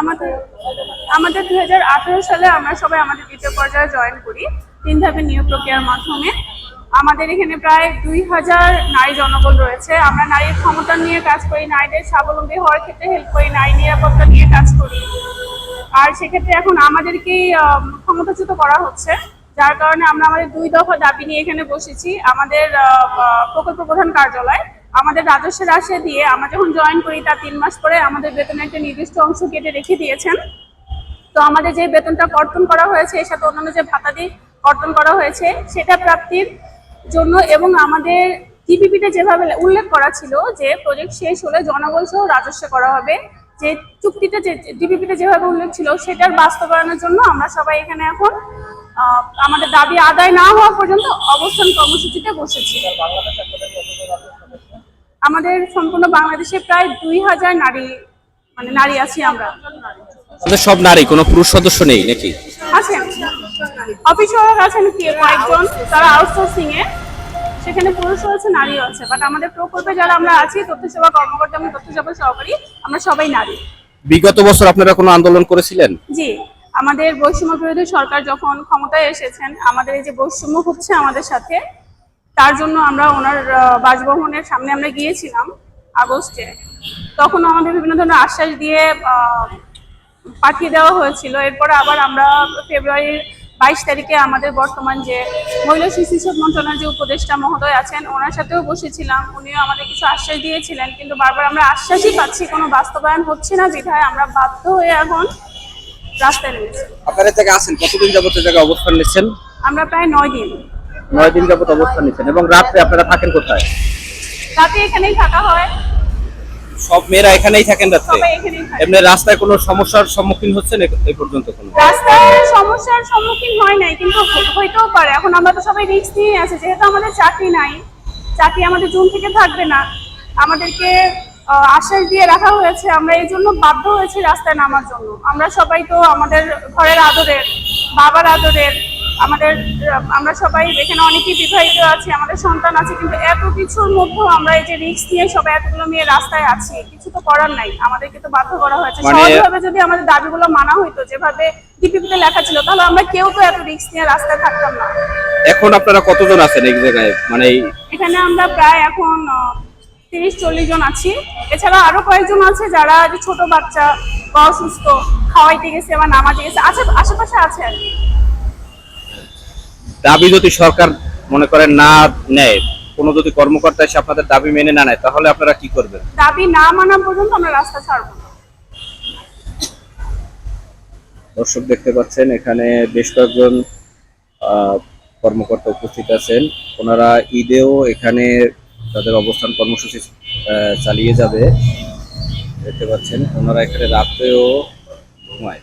আমাদের আমাদের দু হাজার আঠেরো সালে আমরা সবাই আমাদের দ্বিতীয় পর্যায়ে জয়েন করি তিন ধাপের নিয়োগ প্রক্রিয়ার মাধ্যমে। আমাদের এখানে প্রায় দুই হাজার নারী জনবল রয়েছে। আমরা নারীর ক্ষমতা নিয়ে কাজ করি, নারীদের স্বাবলম্বী হওয়ার ক্ষেত্রে হেল্প করি, নারী নিরাপত্তা নিয়ে কাজ করি। আর সেক্ষেত্রে এখন আমাদেরকেই ক্ষমতাচ্যুত করা হচ্ছে। যার কারণে আমরা আমাদের দুই দফা দাবি নিয়ে এখানে বসেছি। আমাদের প্রকল্প প্রধান কার্যালয়। আমাদের রাজস্বের আশে দিয়ে আমরা যখন জয়েন করি, তার তিন মাস পরে আমাদের বেতনের একটা নির্দিষ্ট অংশ কেটে রেখে দিয়েছেন। তো আমাদের যে বেতনটা কর্তন করা হয়েছে, এর সাথে অন্যান্য যে ভাতাদি কর্তন করা হয়েছে, সেটা প্রাপ্তির জন্য এবং আমাদের টিপিপিতে যেভাবে উল্লেখ করা ছিল যে প্রজেক্ট শেষ হলে জনবল সহ রাজস্ব করা হবে, যে চুক্তিটা যে ডিপিপিতে যেভাবে উল্লেখ ছিল, সেটার বাস্তবায়নের জন্য আমরা সবাই এখানে এখন আমাদের দাবি আদায় না হওয়া পর্যন্ত অবস্থান কর্মসূচিতে বসেছি। আমাদের সম্পূর্ণ বাংলাদেশে প্রায় দুই হাজার নারী মানে নারী আছি আমরা। আমাদের সব নারী কোনো পুরুষ সদস্য নেই নাকি? আছেন অফিস আছেন কি কয়েকজন তারা আউটসোর্সিং এ। সেখানে পুরুষও আছে নারীও আছে। বাট আমাদের প্রকল্পে যারা আমরা আছি তথ্য সেবা কর্মকর্তা এবং তথ্য সেবা সহকারী আমরা সবাই নারী। বিগত বছর আপনারা কোনো আন্দোলন করেছিলেন? জি। আমাদের বৈষম্য বিরোধী সরকার যখন ক্ষমতায় এসেছেন আমাদের এই যে বৈষম্য হচ্ছে আমাদের সাথে তার জন্য আমরা ওনার বাসভবনের সামনে আমরা গিয়েছিলাম আগস্টে। তখন আমাদের বিভিন্ন ধরনের আশ্বাস দিয়ে পাঠিয়ে দেওয়া হয়েছিল। এরপরে আবার আমরা ফেব্রুয়ারির বাইশ তারিখে আমাদের বর্তমান যে মহিলা শিশু মন্ত্রণালয়ের যে উপদেষ্টা মহোদয় আছেন ওনার সাথেও বসেছিলাম। উনিও আমাদের কিছু আশ্বাস দিয়েছিলেন কিন্তু বারবার আমরা আশ্বাসই পাচ্ছি কোনো বাস্তবায়ন হচ্ছে না বিধায় আমরা বাধ্য হয়ে এখন রাস্তায় নেমেছি। আপনারা থেকে আসেন? কতদিন যাবত জায়গায় অবস্থান নিচ্ছেন? আমরা প্রায় নয় দিন। নয় দিন যাবত অবস্থান নিচ্ছেন এবং রাত্রে আপনারা থাকেন কোথায়? রাতে এখানেই থাকা হয়। সব মেয়েরা এখানেই থাকেন রাত্রে? এমনি রাস্তায় কোনো সমস্যার সম্মুখীন হচ্ছেন এই পর্যন্ত কোনো? রাস্তায় সমস্যার সম্মুখীন হয় নাই কিন্তু হইতেও পারে। এখন আমরা তো সবাই রিস্ক নিয়ে আছি। যেহেতু আমাদের চাকরি নাই চাকরি আমাদের জুন থেকে থাকবে না। আমাদেরকে আশ্বাস দিয়ে রাখা হয়েছে। আমরা এই জন্য বাধ্য হয়েছি রাস্তায় নামার জন্য। আমরা সবাই তো আমাদের ঘরের আদরের বাবার আদরের আমাদের আমরা সবাই এখানে অনেকেই বিবাহিত আছি আমাদের সন্তান আছে কিন্তু এত কিছুর মধ্যেও আমরা এই যে রিক্স নিয়ে সবাই এতগুলো মেয়ে রাস্তায় আছি কিছু তো করার নাই। আমাদেরকে তো বাধ্য করা হয়েছে। মানে- সহজভাবে যদি আমাদের দাবিগুলো মানা হইতো যেভাবে ডিপিপিতে লেখা ছিল তাহলে আমরা কেউ তো এত রিক্স নিয়ে রাস্তায় থাকতাম না। এখন আপনারা কতজন আছেন এই জায়গায়? মানে এখানে আমরা প্রায় এখন তিরিশ চল্লিশ জন আছি। এছাড়া আরও কয়েকজন আছে যারা ছোট বাচ্চা বা অসুস্থ খাওয়াইতে গেছে বা নামাতে গেছে। আছে আশেপাশে আছে আর কি। দাবি যদি সরকার মনে করেন না নেয় কোনো যদি কর্মকর্তা এসে আপনাদের দাবি মেনে না নেয় তাহলে আপনারা কি করবেন? দাবি না মানা পর্যন্ত আমরা রাস্তা ছাড়বো না। দর্শক দেখতে পাচ্ছেন এখানে বেশ কয়েকজন আহ, কর্মকর্তা উপস্থিত আছেন। ওনারা ঈদেও এখানে তাদের অবস্থান কর্মসূচি আহ, চালিয়ে যাবে। দেখতে পাচ্ছেন ওনারা এখানে রাত্রেও ঘুমায়।